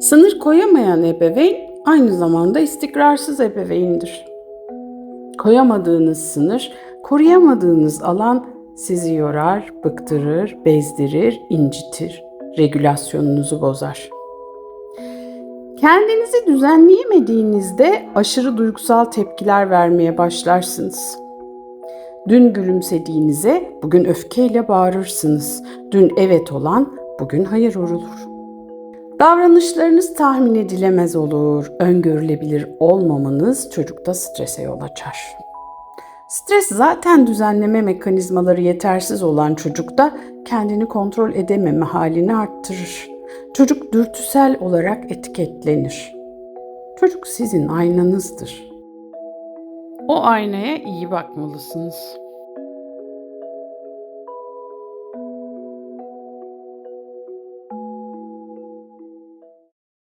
Sınır koyamayan ebeveyn aynı zamanda istikrarsız ebeveyndir. Koyamadığınız sınır, koruyamadığınız alan sizi yorar, bıktırır, bezdirir, incitir, regülasyonunuzu bozar. Kendinizi düzenleyemediğinizde aşırı duygusal tepkiler vermeye başlarsınız. Dün gülümsediğinize bugün öfkeyle bağırırsınız. Dün evet olan bugün hayır olur. Davranışlarınız tahmin edilemez olur. Öngörülebilir olmamanız çocukta strese yol açar. Stres zaten düzenleme mekanizmaları yetersiz olan çocukta kendini kontrol edememe halini arttırır. Çocuk dürtüsel olarak etiketlenir. Çocuk sizin aynanızdır. O aynaya iyi bakmalısınız.